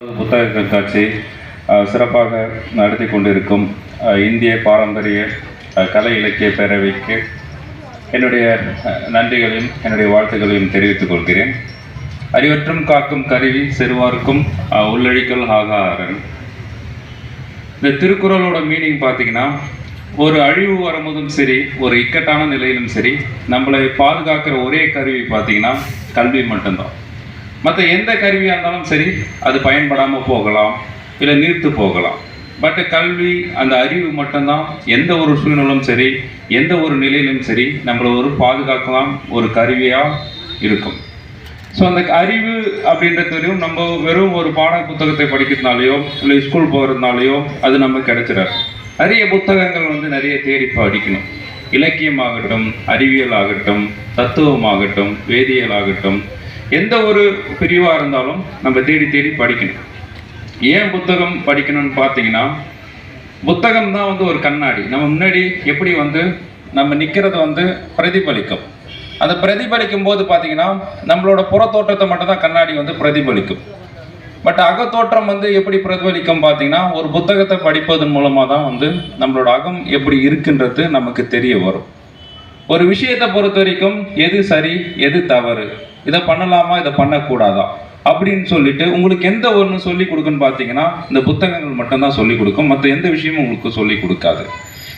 புத்தக கண்காட்சி அஹ், சிறப்பாக நடத்தி கொண்டிருக்கும் இந்திய பாரம்பரிய கலை இலக்கிய பேரவைக்கு என்னுடைய நன்றிகளையும் என்னுடைய வாழ்த்துக்களையும் தெரிவித்துக் கொள்கிறேன். அறிவற்றும் காக்கும் கருவி சிறுவார்க்கும் உள்ளழிக்கல் ஆகாரன். இந்த திருக்குறளோட மீனிங் பார்த்தீங்கன்னா ஒரு அழிவு வரும்போதும் சரி ஒரு இக்கட்டான நிலையிலும் சரி நம்மளை பாதுகாக்கிற ஒரே கருவி பார்த்தீங்கன்னா கல்வி மட்டும்தான். மற்ற எந்த கருவியாக இருந்தாலும் சரி அது பயன்படாமல் போகலாம் இல்லை நீர்த்து போகலாம். பட் கல்வி அந்த அறிவு மட்டும்தான் எந்த ஒரு சூழ்நிலும் சரி எந்த ஒரு நிலையிலும் சரி நம்மளை ஒரு பாதுகாக்கலாம் ஒரு கருவியாக இருக்கும். ஸோ அந்த அறிவு அப்படின்றது வரையும் நம்ம வெறும் ஒரு பாட புத்தகத்தை படிக்கிறதுனாலையோ இல்லை ஸ்கூல் போகிறதுனாலையோ அது நமக்கு கிடைச்சிடாது. நிறைய புத்தகங்கள் வந்து நிறைய தேடி படிக்கணும். இலக்கியமாகட்டும் அறிவியல் ஆகட்டும் தத்துவமாகட்டும் வேதியியல் ஆகட்டும் எந்த ஒரு பிரிவாக இருந்தாலும் நம்ம தேடி தேடி படிக்கணும். ஏன் புத்தகம் படிக்கணும்னு பார்த்தீங்கன்னா புத்தகம் தான் வந்து ஒரு கண்ணாடி. நம்ம முன்னாடி எப்படி வந்து நம்ம நிற்கிறத வந்து பிரதிபலிக்கும். அந்த பிரதிபலிக்கும் போது பார்த்தீங்கன்னா நம்மளோட புறத்தோற்றத்தை மட்டும் தான் கண்ணாடி வந்து பிரதிபலிக்கும். பட் அகத்தோற்றம் வந்து எப்படி பிரதிபலிக்கும் பார்த்தீங்கன்னா ஒரு புத்தகத்தை படிப்பதன் மூலமாக தான் வந்து நம்மளோட அகம் எப்படி இருக்குன்றது நமக்கு தெரிய வரும். ஒரு விஷயத்தை பொறுத்த வரைக்கும் எது சரி எது தவறு? இதை பண்ணலாமா இதை பண்ணக்கூடாதா? அப்படின்னு சொல்லிட்டு உங்களுக்கு எந்த ஒன்று சொல்லி கொடுக்குன்னு பார்த்தீங்கன்னா இந்த புத்தகங்கள் மட்டும்தான் சொல்லி கொடுக்கும். மற்ற எந்த விஷயமும் உங்களுக்கு சொல்லி கொடுக்காது.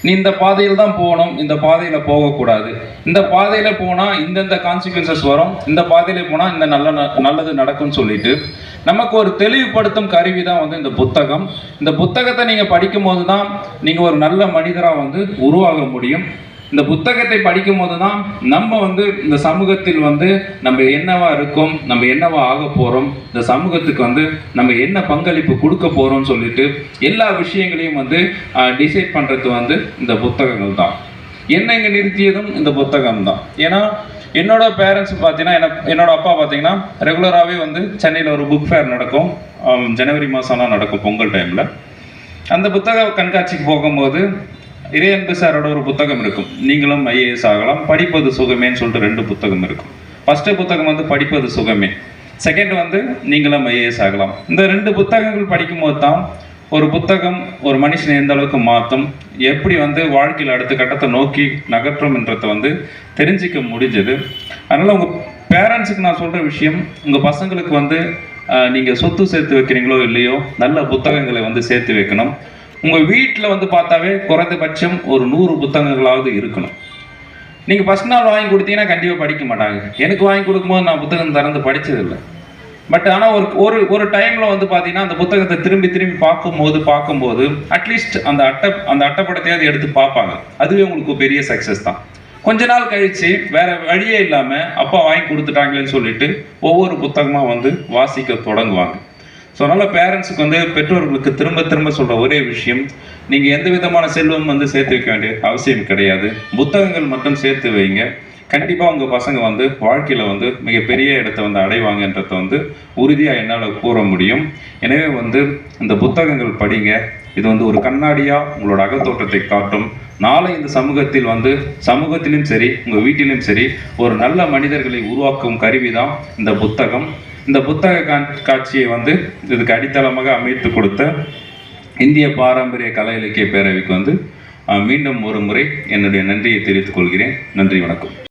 நீ இந்த பாதையில் தான் போகணும் இந்த பாதையில் போகக்கூடாது. இந்த பாதையில் போனால் இந்தந்த கான்சிக்வன்சஸ் வரும் இந்த பாதையில் போனால் இந்த நல்ல ந- நல்லது நடக்கும்னு சொல்லிட்டு நமக்கு ஒரு தெளிவுபடுத்தும் கருவி தான் வந்து இந்த புத்தகம். இந்த புத்தகத்தை நீங்கள் படிக்கும்போது தான் நீங்கள் ஒரு நல்ல மனிதராக வந்து உருவாக முடியும். இந்த புத்தகத்தை படிக்கும் போது தான் நம்ம வந்து இந்த சமூகத்தில் வந்து நம்ம என்னவா இருக்கோம் நம்ம என்னவா ஆக போகிறோம் இந்த சமூகத்துக்கு வந்து நம்ம என்ன பங்களிப்பு கொடுக்க போகிறோம்னு சொல்லிட்டு எல்லா விஷயங்களையும் வந்து டிசைட் பண்ணுறது வந்து இந்த புத்தகங்கள் தான் என்ன இங்கே நிறுத்தியதும் இந்த புத்தகம் தான் ஏன்னா என்னோட பேரண்ட்ஸ் பார்த்தீங்கன்னா என்ன என்னோட அப்பா பார்த்தீங்கன்னா ரெகுலராகவே வந்து சென்னையில் ஒரு புக் ஃபேர் நடக்கும். ஜனவரி மாதம்லாம் நடக்கும் பொங்கல் டைமில் அந்த புத்தக கண்காட்சிக்கு போகும்போது இறையன்பு சாரோட ஒரு புத்தகம் இருக்கும். நீங்களும் ஐஏஎஸ் ஆகலாம். படிப்பது சுகமேன்னு சொல்லிட்டு ரெண்டு புத்தகம் இருக்கும். ஃபஸ்ட்டு புத்தகம் வந்து படிப்பது சுகமே. செகண்ட் வந்து நீங்களும் ஐஏஎஸ் ஆகலாம். இந்த ரெண்டு புத்தகங்கள் படிக்கும்போது தான் ஒரு புத்தகம் ஒரு மனுஷனை எந்த அளவுக்கு மாற்றும் எப்படி வந்து வாழ்க்கையில் அடுத்த கட்டத்தை நோக்கி நகற்றும்ன்றதை வந்து தெரிஞ்சிக்க முடிஞ்சது. அதனால் உங்கள் பேரண்ட்ஸுக்கு நான் சொல்கிற விஷயம் உங்கள் பசங்களுக்கு வந்து நீங்கள் சொத்து சேர்த்து வைக்கிறீங்களோ இல்லையோ நல்ல புத்தகங்களை வந்து சேர்த்து வைக்கணும். உங்கள் வீட்டில் வந்து பார்த்தாவே குறைந்தபட்சம் ஒரு நூறு புத்தகங்களாவது இருக்கணும். நீங்கள் ஃபஸ்ட் நாள் வாங்கி கொடுத்தீங்கன்னா கண்டிப்பாக படிக்க மாட்டாங்க. எனக்கு வாங்கி கொடுக்கும்போது நான் புத்தகம் திறந்து படித்ததில்லை பட் ஆனால் ஒரு ஒரு ஒரு டைமில் வந்து பார்த்தீங்கன்னா அந்த புத்தகத்தை திரும்பி திரும்பி பார்க்கும்போது பார்க்கும்போது அட்லீஸ்ட் அந்த அட்டை அந்த அட்டைப்படத்தையாவது எடுத்து பார்ப்பாங்க. அதுவே உங்களுக்கு பெரிய சக்ஸஸ் தான். கொஞ்ச நாள் கழித்து வேற வழியே இல்லாமல் அப்பா வாங்கி கொடுத்துட்டாங்களேன்னு சொல்லிட்டு ஒவ்வொரு புத்தகமாக வந்து வாசிக்க தொடங்குவாங்க. ஸோ அதனால் பேரண்ட்ஸுக்கு வந்து பெற்றோர்களுக்கு திரும்ப திரும்ப சொல்கிற ஒரே விஷயம் நீங்கள் எந்த விதமான செல்வம் வந்து சேர்த்து வைக்க வேண்டிய அவசியம் கிடையாது. புத்தகங்கள் மட்டும் சேர்த்து வைங்க. கண்டிப்பாக உங்கள் பசங்க வந்து வாழ்க்கையில் வந்து மிகப்பெரிய இடத்த வந்து அடைவாங்கன்றத வந்து உறுதியாக என்னால் கூற முடியும். எனவே வந்து இந்த புத்தகங்கள் படிங்க. இது வந்து ஒரு கண்ணாடியாக உங்களோட அகத்தோற்றத்தை காட்டும். நாளை இந்த சமூகத்தில் வந்து சமூகத்திலும் சரி உங்கள் வீட்டிலும் சரி ஒரு நல்ல மனிதர்களை உருவாக்கும் கருவி தான் இந்த புத்தகம். இந்த புத்தக காண்- காட்சியை வந்து இதுக்கு அடித்தளமாக அமைத்து கொடுத்த இந்திய பாரம்பரிய கலை இலக்கிய பேரவைக்கு வந்து மீண்டும் ஒரு முறை என்னுடைய நன்றியை தெரிவித்துக் கொள்கிறேன். நன்றி வணக்கம்.